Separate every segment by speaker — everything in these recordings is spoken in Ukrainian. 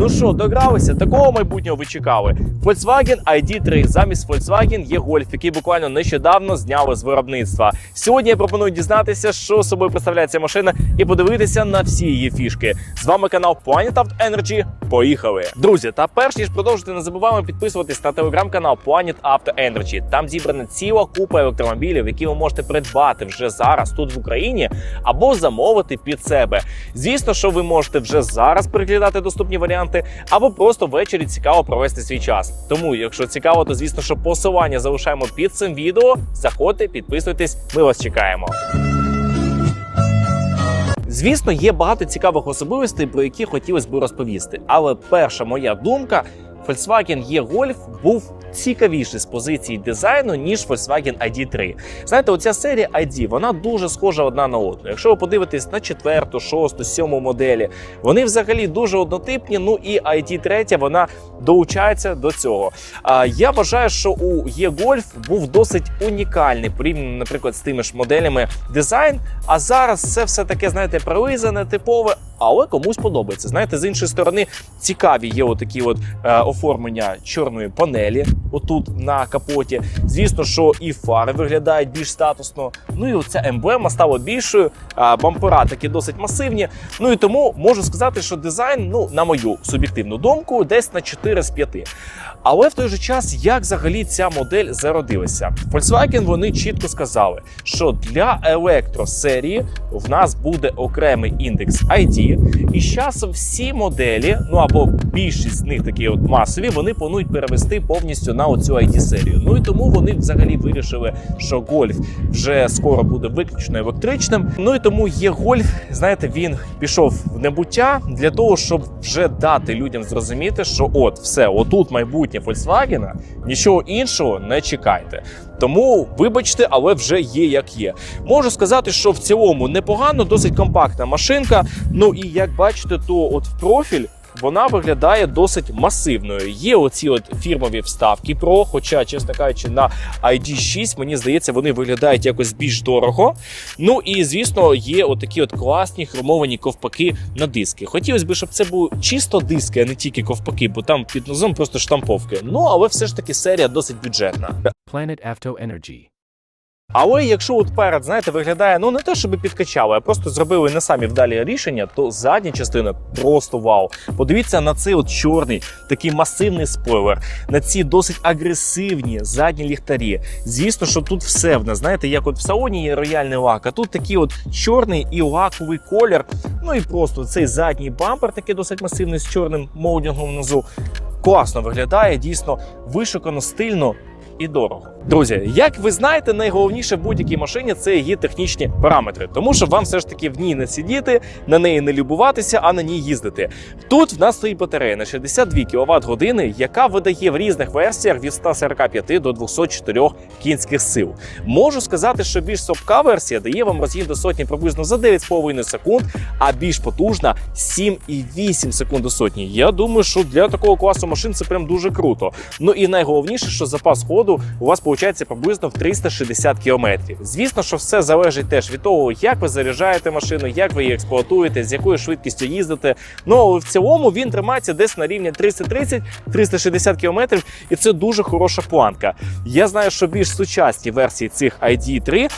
Speaker 1: Ну що, догралися? Такого майбутнього ви чекали. Volkswagen ID3 замість Volkswagen є Golf, який буквально нещодавно зняли з виробництва. Сьогодні я пропоную дізнатися, що собою представляє ця машина, і подивитися на всі її фішки. З вами канал Planet Auto Energy. Поїхали, друзі! Та перш ніж продовжити, не забуваємо підписуватись на телеграм-канал Planet Auto Energy. Там зібрана ціла купа електромобілів, які ви можете придбати вже зараз тут в Україні або замовити під себе. Звісно, що ви можете вже зараз переглядати доступні варіанти, або просто ввечері цікаво провести свій час. Тому, якщо цікаво, то звісно, що посилання залишаємо під цим відео. Заходьте, підписуйтесь, ми вас чекаємо. Звісно, є багато цікавих особливостей, про які хотілося б розповісти. Але перша моя думка. Volkswagen E-Golf був цікавіший з позиції дизайну, ніж Volkswagen ID3. Знаєте, оця серія ID, вона дуже схожа одна на одну. Якщо ви подивитесь на четверту, шосту, сьому моделі, вони взагалі дуже однотипні. Ну і ID3 вона долучається до цього. А я вважаю, що у E-Golf був досить унікальний порівняно, наприклад, з тими ж моделями дизайн. А зараз це все таке, знаєте, прилизане, типове. Але комусь подобається. Знаєте, з іншої сторони, цікаві є отакі от е, оформлення чорної панелі, отут на капоті. Звісно, що і фари виглядають більш статусно. Ну і оця емблема стала більшою. Бампера такі досить масивні. Ну і тому можу сказати, що дизайн, ну на мою суб'єктивну думку, десь на 4 з 5. Але в той же час, як взагалі ця модель зародилася, Volkswagen вони чітко сказали, що для електросерії в нас буде окремий індекс ID, і з часом всі моделі, ну або більшість з них такі от масові, вони планують перевести повністю на оцю ID серію. Ну і тому вони взагалі вирішили, що Golf вже скоро буде виключно електричним. Ну і тому є Golf, знаєте, він пішов в небуття для того, щоб вже дати людям зрозуміти, що от все, отут майбутнє Volkswagen, нічого іншого не чекайте. Тому, вибачте, але вже є як є. Можу сказати, що в цілому непогано, досить компактна машинка. Ну і як бачите, то от в профіль. Вона виглядає досить масивною. Є оці от фірмові вставки Pro, хоча, чесно кажучи, на ID6, мені здається, вони виглядають якось більш дорого. Ну і звісно, є отакі от класні хромовані ковпаки на диски. Хотілося б, щоб це були чисто диски, а не тільки ковпаки, бо там під низом просто штамповки. Ну але все ж таки серія досить бюджетна.
Speaker 2: Planet Auto Energy.
Speaker 1: Але якщо от перед, знаєте, виглядає ну не те, щоб підкачали, а просто зробили не самі вдалі рішення, то задня частина просто вау. Подивіться на цей от чорний, такий масивний спойлер, на ці досить агресивні задні ліхтарі. Звісно, що тут все в нас, знаєте, як от в салоні є рояльний лак, а тут такий от чорний і лаковий колір. Ну і просто цей задній бампер, такий досить масивний з чорним молдингом внизу. Класно виглядає, дійсно вишукано, стильно і дорого. Друзі, як ви знаєте, найголовніше в будь-якій машині це її технічні параметри, тому що вам все ж таки в ній не сидіти, на неї не любуватися, а на ній їздити. Тут в нас стоїть батарея на 62 кВт години, яка видає в різних версіях від 145 до 204 кінських сил. Можу сказати, що більш сопка версія дає вам розгін до сотні приблизно за 9,5 секунд, а більш потужна 7,8 секунд до сотні. Я думаю, що для такого класу машин це прям дуже круто. Ну і найголовніше, що запас ходу у вас виходить приблизно в 360 км. Звісно, що все залежить теж від того, як ви заряджаєте машину, як ви її експлуатуєте, з якою швидкістю їздите. Ну в цілому він тримається десь на рівні 330-360 км, і це дуже хороша планка. Я знаю, що більш сучасні версії цих ID3,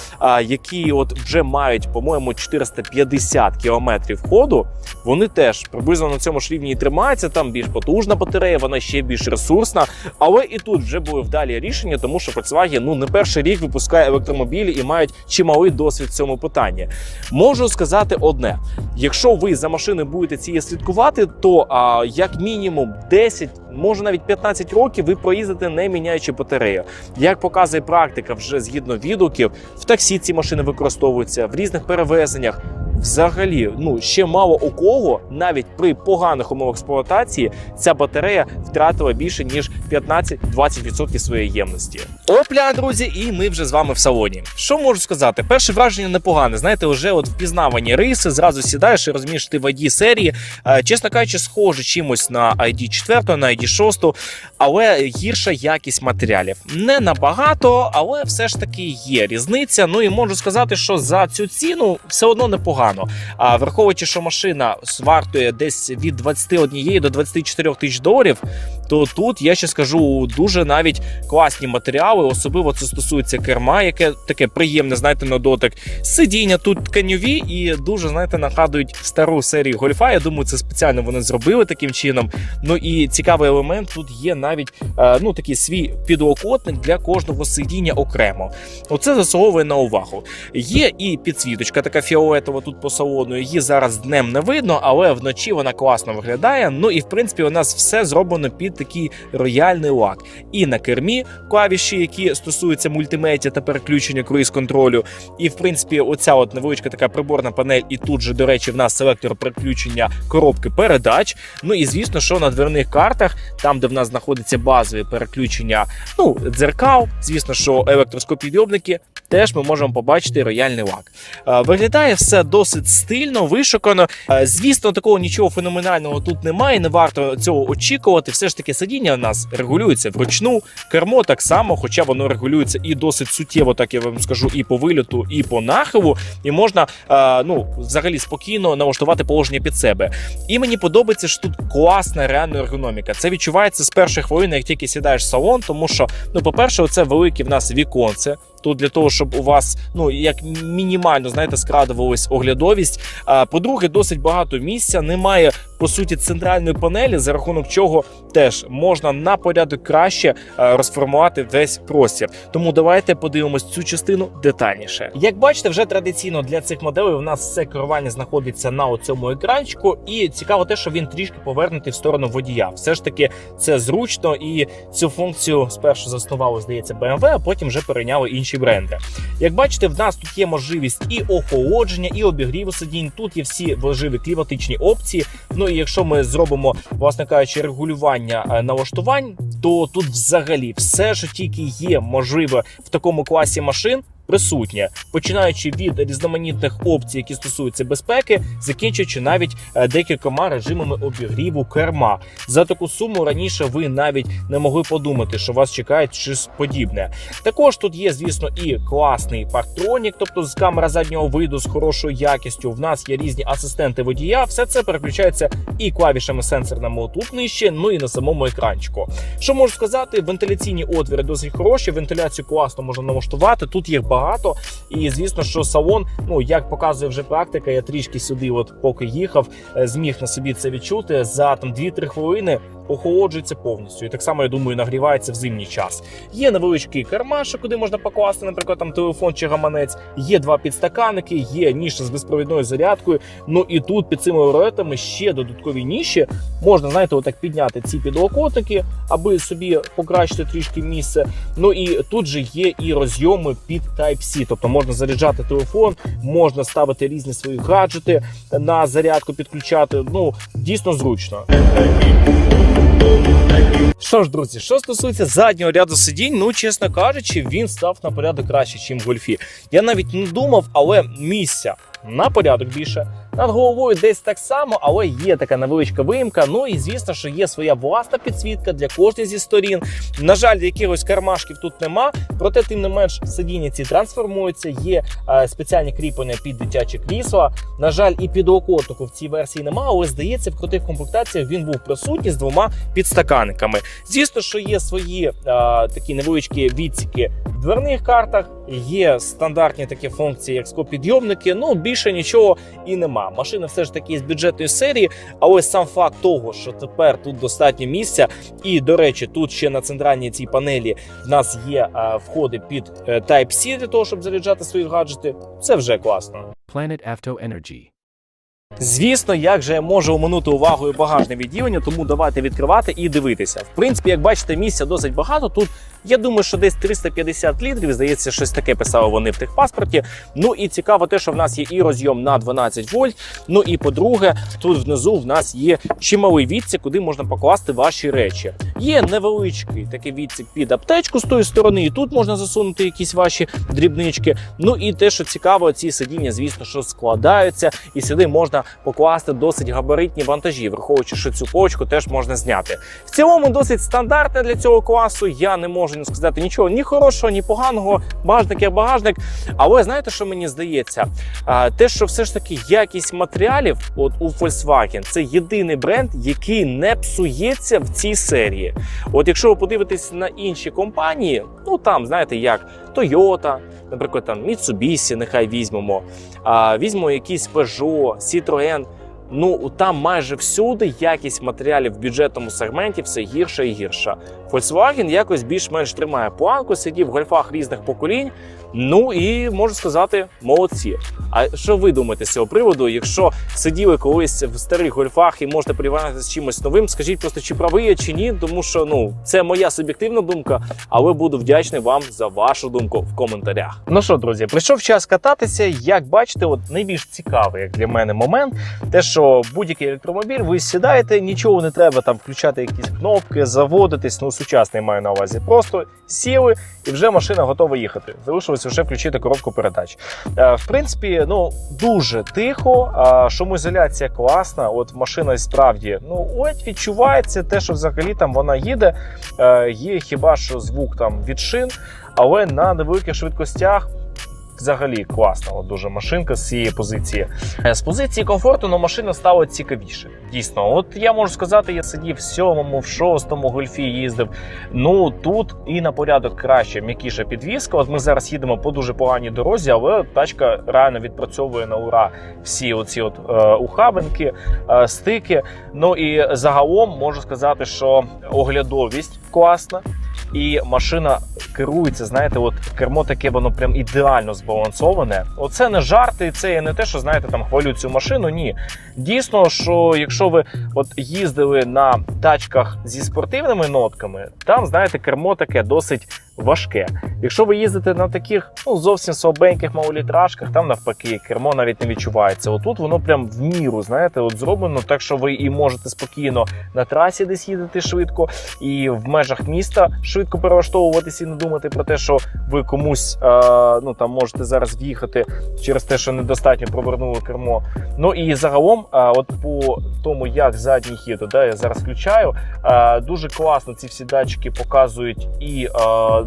Speaker 1: які от вже мають, по-моєму, 450 км ходу, вони теж приблизно на цьому ж рівні тримаються. Там більш потужна батарея, вона ще більш ресурсна. Але і тут вже були вдалі рішення, тому що Volkswagen ну не перший рік випускає електромобілі і мають чималий досвід в цьому питанні. Можу сказати одне: якщо ви за машиною будете цієї слідкувати, то а, як мінімум 10, може навіть 15 років ви проїздите не міняючи батарею. Як показує практика, вже згідно відгуків, в таксі ці машини використовуються в різних перевезеннях. Взагалі, ну ще мало у кого, навіть при поганих умовах експлуатації, ця батарея втратила більше ніж 15-20% своєї ємності. Опля, друзі, і ми вже з вами в салоні. Що можу сказати? Перше враження непогане. Знаєте, вже от впізнавані риси, зразу сідаєш і розумієш, ти в ID серії. Е, Чесно кажучи, схоже чимось на ID 4, на ID 6, але гірша якість матеріалів. Не набагато, але все ж таки є різниця. Ну і можу сказати, що за цю ціну все одно непогано. А враховуючи, що машина вартує десь від 21 до 24 тисяч доларів, то тут я ще скажу дуже навіть класні матеріали. Особливо це стосується керма, яке таке приємне, знаєте, на дотик. Сидіння тут тканьові і дуже знаєте нагадують стару серію гольфа. Я думаю, це спеціально вони зробили таким чином. Ну і цікавий елемент тут є навіть е, ну такий свій підлокотник для кожного сидіння окремо. Оце заслуговує на увагу. Є і підсвіточка, така фіолетова тут по салону. Її зараз днем не видно, але вночі вона класно виглядає. Ну і в принципі у нас все зроблено під такий рояльний лак. І на кермі клавіші, які стосуються мультимедіа та переключення круїз контролю. І в принципі, оця от невеличка така приборна панель, і тут же, до речі, в нас селектор переключення коробки передач. Ну і звісно, що на дверних картах, там де в нас знаходиться базові переключення, ну дзеркал, звісно, що електроскопідйомники. Теж ми можемо побачити рояльний лак. Е, Виглядає все досить стильно, вишукано. Е, Звісно, такого нічого феноменального тут немає. Не варто цього очікувати. Все ж таки сидіння у нас регулюється вручну. Кермо так само, хоча воно регулюється і досить суттєво, так я вам скажу, і по вильоту, і по нахилу. І можна е, ну взагалі спокійно налаштувати положення під себе. І мені подобається, що тут класна реальна ергономіка. Це відчувається з перших хвилин, як тільки сідаєш в салон, тому що, ну, по-перше, це велике в нас віконце. Тут для того, щоб у вас ну як мінімально знаєте, скрадувалась оглядовість. А по-друге, досить багато місця. Немає по суті центральної панелі, за рахунок чого теж можна на порядок краще е, розформувати весь простір. Тому давайте подивимось цю частину детальніше. Як бачите, вже традиційно для цих моделей у нас все керування знаходиться на цьому екранчику, і цікаво те, що він трішки повернутий в сторону водія. Все ж таки, це зручно, і цю функцію спершу заснувало, здається, BMW, а потім вже перейняли інші бренди. Як бачите, в нас тут є можливість і охолодження, і обігріву сидінь. Тут є всі важливі кліматичні опції. Ну якщо ми зробимо, власне кажучи, регулювання е, налаштувань, то тут взагалі все, що тільки є можливе в такому класі машин. Присутнє, починаючи від різноманітних опцій, які стосуються безпеки, закінчуючи навіть е, декількома режимами обігріву керма. За таку суму раніше ви навіть не могли подумати, що вас чекає щось подібне. Також тут є, звісно, і класний парктронік, тобто з камера заднього виду з хорошою якістю. В нас є різні асистенти водія. Все це переключається і клавішами сенсорними отут нижче, ну і на самому екранчику. Що можу сказати? Вентиляційні отвіри досить хороші. Вентиляцію класно можна налаштувати. Тут їх багато, і звісно, що салон, ну як показує вже практика, я трішки сюди, от поки їхав, е, зміг на собі це відчути за там 2-3 хвилини. Охолоджується повністю, і так само я думаю, нагрівається в зимній час. Є невеличкий кармашок, куди можна покласти, наприклад, там телефон чи гаманець. Є два підстаканники, є ніша з безпровідною зарядкою. Ну і тут під цими ролетами ще додаткові ніші. Можна, знаєте, отак підняти ці підлокотники, аби собі покращити трішки місце. Ну і тут же є і розйоми під Type-C, тобто можна заряджати телефон, можна ставити різні свої гаджети на зарядку, підключати. Ну дійсно зручно. Що ж, друзі, що стосується заднього ряду сидінь, ну чесно кажучи, він став на порядок краще, ніж в гольфі. Я навіть не думав, але місця на порядок більше. Над головою десь так само, але є така невеличка виїмка. Ну і звісно, що є своя власна підсвітка для кожної зі сторін. На жаль, якихось кармашків тут нема, проте тим не менш сидіння ці трансформуються. Є е, спеціальні кріплення під дитячі крісла. На жаль, і підлокотнику в цій версії нема, але здається, в крутих комплектаціях він був присутній з двома підстаканниками. Звісно, що є свої е, такі невеличкі відсіки в дверних картах. Є стандартні такі функції, як склопідйомники. Ну більше нічого і нема. Машина все ж таки з бюджетної серії. А ось сам факт того, що тепер тут достатньо місця, і до речі, тут ще на центральній цій панелі в нас є е, входи під е, Type-C для того, щоб заряджати свої гаджети. Це вже класно.
Speaker 2: Planet Avto Energy.
Speaker 1: Звісно, як же я можу оминути увагою багажне відділення, тому давайте відкривати і дивитися. В принципі, як бачите, місця досить багато. Тут я думаю, що десь 350 літрів. Здається, щось таке писали вони в техпаспорті. Ну і цікаво, те, що в нас є і розйом на 12 вольт. Ну і по-друге, тут внизу в нас є чималий відсік, куди можна покласти ваші речі. Є невеличкий такий відсік під аптечку з тої сторони, і тут можна засунути якісь ваші дрібнички. Ну і те, що цікаво, ці сидіння, звісно, що складаються, і сюди можна покласти досить габаритні вантажі, враховуючи, що цю полочку теж можна зняти. В цілому досить стандартне для цього класу. Я не можу можу не сказати нічого ні хорошого, ні поганого. Багажник як багажник. Але знаєте, що мені здається? Те, що все ж таки якість матеріалів, от у Volkswagen, це єдиний бренд, який не псується в цій серії. От якщо ви подивитесь на інші компанії, ну там знаєте, як Toyota, наприклад, там Mitsubishi, нехай візьмемо, а, візьмемо якийсь Peugeot, Citroën. Ну там майже всюди якість матеріалів в бюджетному сегменті все гірша і гірша. Volkswagen якось більш-менш тримає планку, сидів в гольфах різних поколінь. Ну і можу сказати, молодці. А що ви думаєте з цього приводу? Якщо сиділи колись в старих гольфах і можете порівняти з чимось новим, скажіть просто, чи правий я чи ні, тому що ну це моя суб'єктивна думка, але буду вдячний вам за вашу думку в коментарях. Ну що, друзі, прийшов час кататися. Як бачите, от найбільш цікавий як для мене момент, те, що будь-який електромобіль, ви сідаєте, нічого не треба там включати якісь кнопки, заводитись. Ну сучасний маю на увазі. Просто сіли і вже машина готова їхати. Залишилось вже включити коробку передач. Е, В принципі, ну дуже тихо. Шумоізоляція класна. От машина справді ну от відчувається те, що взагалі там вона їде. Е, Є хіба що звук там від шин, але на невеликих швидкостях. Взагалі класна дуже машинка з цієї позиції. Е, З позиції комфорту ну, машина стала цікавіше. Дійсно, от я можу сказати, я сидів в сьомому, в шостому гольфі їздив. Ну тут і на порядок краще, м'якіша підвізка. От ми зараз їдемо по дуже поганій дорозі, але тачка реально відпрацьовує на ура всі оці от е, ухабинки, е, стики. Ну і загалом можу сказати, що оглядовість класна. І машина керується, знаєте, от кермо таке, воно прям ідеально збалансоване. Оце не жарти, це не те, що знаєте, там хвалю цю машину. Ні. Дійсно, що якщо ви от їздили на тачках зі спортивними нотками, там знаєте, кермо таке досить важке. Якщо ви їздите на таких ну зовсім слабеньких малолітражках, там навпаки, кермо навіть не відчувається. Отут воно прям в міру, знаєте, от зроблено так, що ви і можете спокійно на трасі десь їздити швидко, і в межах міста швидко перелаштовуватися і не думати про те, що ви комусь е, ну там можете зараз в'їхати через те, що недостатньо провернули кермо. Ну і загалом, е, от по тому, як задній хід, да, я зараз включаю, е, дуже класно ці всі датчики показують і е,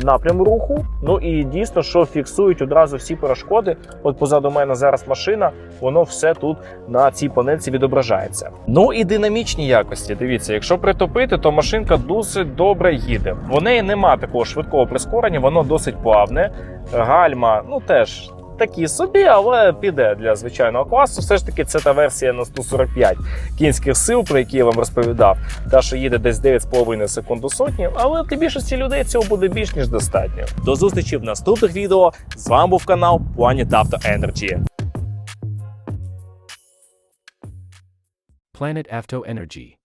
Speaker 1: напрям руху. Ну і дійсно, що фіксують одразу всі перешкоди. От позаду мене зараз машина, воно все тут на цій панельці відображається. Ну і динамічні якості. Дивіться, якщо притопити, то машинка досить добре їде. В неї нема такого швидкого прискорення, воно досить плавне. Гальма, ну теж. Такі собі, але піде для звичайного класу. Все ж таки, це та версія на 145 кінських сил, про які я вам розповідав. Та, що їде десь 9,5 секунд до сотні, але для більшості людей цього буде більш ніж достатньо. До зустрічі в наступних відео. З вами був канал Planet Auto Energy.
Speaker 2: Planet Avto Energy.